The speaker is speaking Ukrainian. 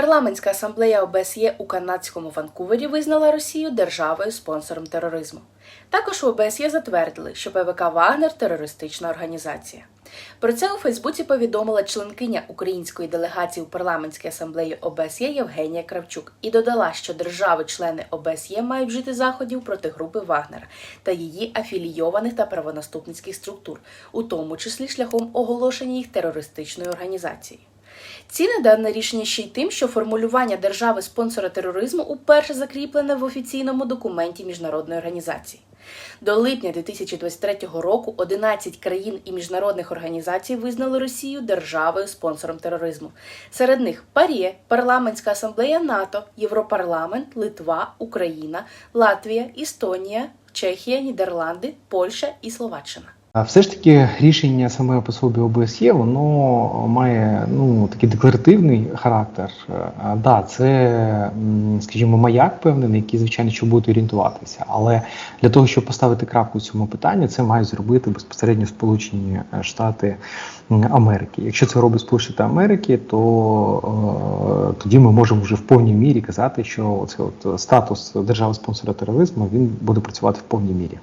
Парламентська асамблея ОБСЄ у канадському Ванкувері визнала Росію державою спонсором тероризму. Також у ОБСЄ затвердили, що ПВК Вагнер терористична організація. Про це у Фейсбуці повідомила членкиня української делегації у парламентській асамблеї ОБСЄ Євгенія Кравчук і додала, що держави-члени ОБСЄ мають вжити заходів проти групи Вагнера та її афілійованих та правонаступницьких структур, у тому числі шляхом оголошення їх терористичною організацією. Цінне дане рішення ще й тим, що формулювання держави спонсора тероризму уперше закріплене в офіційному документі міжнародної організації. До липня 2023 року 11 країн і міжнародних організацій визнали Росію державою спонсором тероризму. Серед них ПАРЄ, Парламентська асамблея НАТО, Європарламент, Литва, Україна, Латвія, Естонія, Чехія, Нідерланди, Польща і Словаччина. Все ж таки рішення саме по собі ОБСЄ, воно має ну такий декларативний характер. Да, це, скажімо, маяк певний, на який, звичайно, що будуть орієнтуватися. Але для того, щоб поставити крапку в цьому питанні, це мають зробити безпосередньо Сполучені Штати Америки. Якщо це робить Сполучені Америки, то е, тоді ми можемо вже в повній мірі казати, що це от статус держави спонсора тероризму він буде працювати в повній мірі.